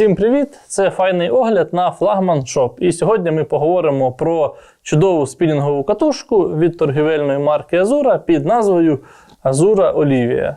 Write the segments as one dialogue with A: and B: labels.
A: Всім привіт! Це файний огляд на флагман Shop. І сьогодні ми поговоримо про чудову спінінгову катушку від торгівельної марки Azura під назвою Azura Olivia.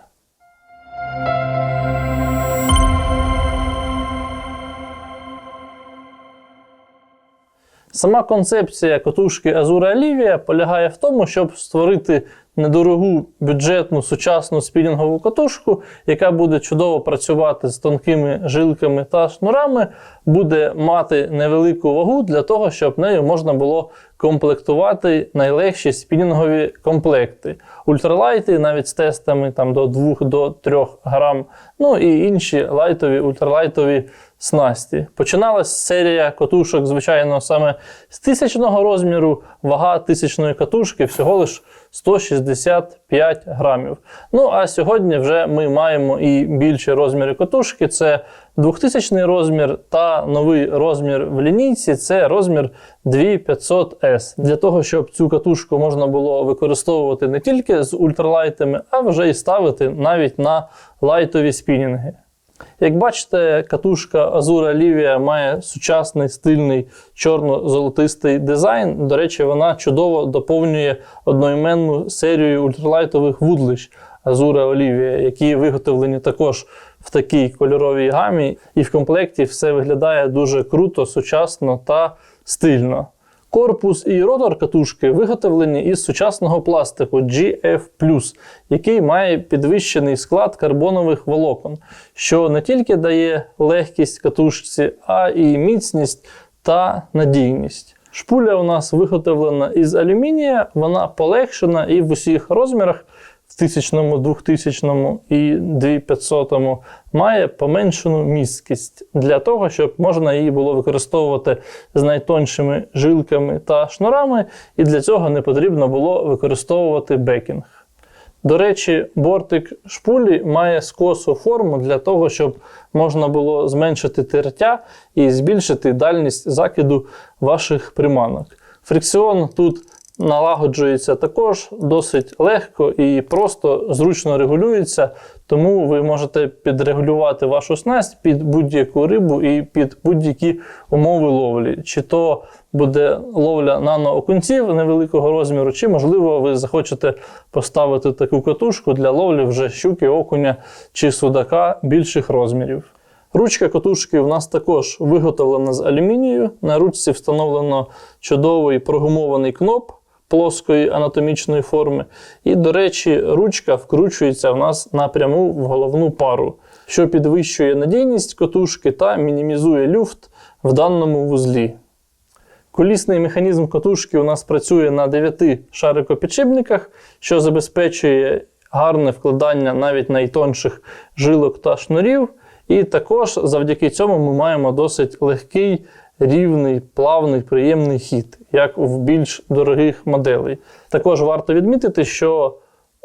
A: Сама концепція катушки Azura Olivia полягає в тому, щоб створити недорогу бюджетну сучасну спінінгову катушку, яка буде чудово працювати з тонкими жилками та шнурами, буде мати невелику вагу для того, щоб нею можна було комплектувати найлегші спінінгові комплекти. Ультралайти навіть з тестами там, до 2-3 грам, ну і інші лайтові, ультралайтові снасті. Починалась серія катушок, звичайно, саме з тисячного розміру, вага тисячної катушки всього лиш 165 грамів. Ну а сьогодні вже ми маємо і більші розміри катушки. Це 2000 розмір та новий розмір в лінійці це розмір 2500S. Для того, щоб цю катушку можна було використовувати не тільки з ультралайтами, а вже і ставити навіть на лайтові спінінги. Як бачите, катушка Azura Livia має сучасний стильний чорно-золотистий дизайн. До речі, вона чудово доповнює одноіменну серію ультралайтових вудлищ Azura Olivia, які виготовлені також в такій кольоровій гамі. І в комплекті все виглядає дуже круто, сучасно та стильно. Корпус і ротор катушки виготовлені із сучасного пластику GF, який має підвищений склад карбонових волокон, що не тільки дає легкість катушці, а і міцність та надійність. Шпуля у нас виготовлена із алюмінія, вона полегшена і в усіх розмірах. В 1000, 2000 і 2500 має поменшену місткість для того, щоб можна її було використовувати з найтоншими жилками та шнурами, і для цього не потрібно було використовувати бекінг. До речі, бортик шпулі має скосу форму для того, щоб можна було зменшити тертя і збільшити дальність закиду ваших приманок. Фрикціон тут налагоджується також досить легко і просто зручно регулюється, тому ви можете підрегулювати вашу снасть під будь-яку рибу і під будь-які умови ловлі. Чи то буде ловля наноокунців невеликого розміру, чи, можливо, ви захочете поставити таку катушку для ловлі вже щуки, окуня чи судака більших розмірів. Ручка катушки в нас також виготовлена з алюмінію. На ручці встановлено чудовий прогумований кноп плоскої анатомічної форми. І, до речі, ручка вкручується в нас напряму в головну пару, що підвищує надійність катушки та мінімізує люфт в даному вузлі. Колісний механізм катушки у нас працює на 9 шарикопідшипниках, що забезпечує гарне вкладання навіть найтонших жилок та шнурів. І також завдяки цьому ми маємо досить легкий рівний, плавний, приємний хід, як в більш дорогих моделей. Також варто відмітити, що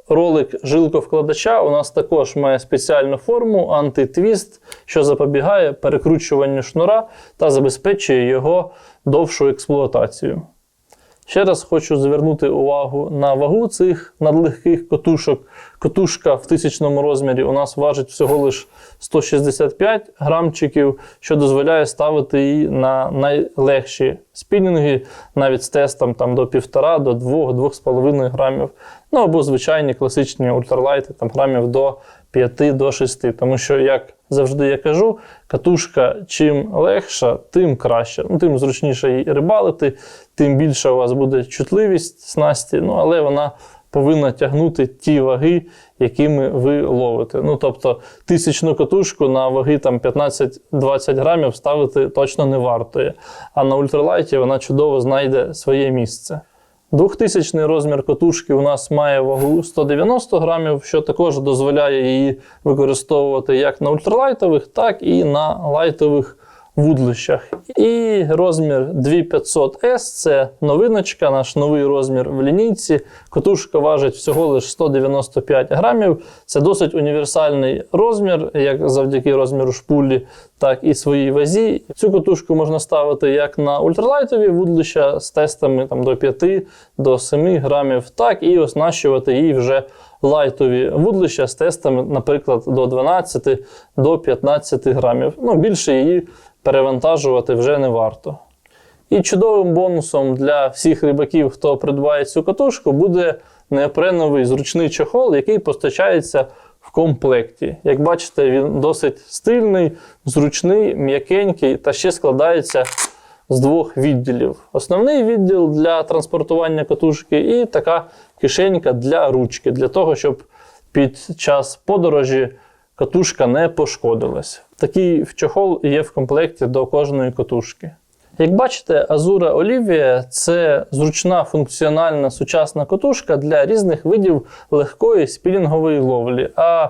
A: ролик жилковкладача у нас також має спеціальну форму антитвіст, що запобігає перекручуванню шнура та забезпечує його довшу експлуатацію. Ще раз хочу звернути увагу на вагу цих надлегких котушок. Котушка в тисячному розмірі у нас важить всього лише 165 грамчиків, що дозволяє ставити її на найлегші спінінги, навіть з тестом там, до 1,5 до 2-2,5 грамів. Ну або звичайні класичні ультралайти там, грамів до 5 до 6. Тому що, як завжди я кажу, катушка чим легша, тим краще. Ну, Тим зручніше її рибалити, тим більше у вас буде чутливість снасті, ну, але вона повинна тягнути ті ваги, якими ви ловите. Ну, Тобто тисячну катушку на ваги там 15-20 грамів ставити точно не вартує. А на ультралайті вона чудово знайде своє місце. 2000 розмір катушки у нас має вагу 190 грамів, що також дозволяє її використовувати як на ультралайтових, так і на лайтових вудлищах. І розмір 2500S це новиночка, наш новий розмір в лінійці. Катушка важить всього лише 195 грамів. Це досить універсальний розмір, як завдяки розміру шпулі, так і своїй вазі. Цю катушку можна ставити як на ультралайтові вудлища з тестами там, до 5 до 7 грамів, так і оснащувати її вже лайтові вудлища з тестами, наприклад, до 12 до 15 грамів. Ну, більше її перевантажувати вже не варто. І чудовим бонусом для всіх рибаків, хто придбає цю катушку, буде неопреновий зручний чохол, який постачається в комплекті. Як бачите, він досить стильний, зручний, м'якенький та ще складається з двох відділів. Основний відділ для транспортування катушки і така кишенька для ручки, для того, щоб під час подорожі катушка не пошкодилась. Такий чохол є в комплекті до кожної катушки. Як бачите, Azura Olivia – це зручна функціональна сучасна катушка для різних видів легкої спілінгової ловлі. А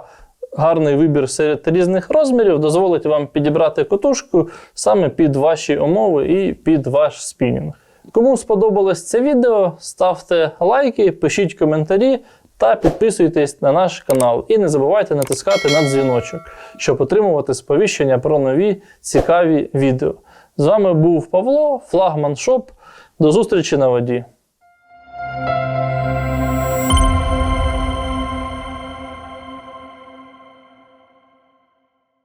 A: гарний вибір серед різних розмірів дозволить вам підібрати катушку саме під ваші умови і під ваш спінінг. Кому сподобалось це відео, ставте лайки, пишіть коментарі та підписуйтесь на наш канал. І не забувайте натискати на дзвіночок, щоб отримувати сповіщення про нові цікаві відео. З вами був Павло, флагман Шоп. До зустрічі на воді.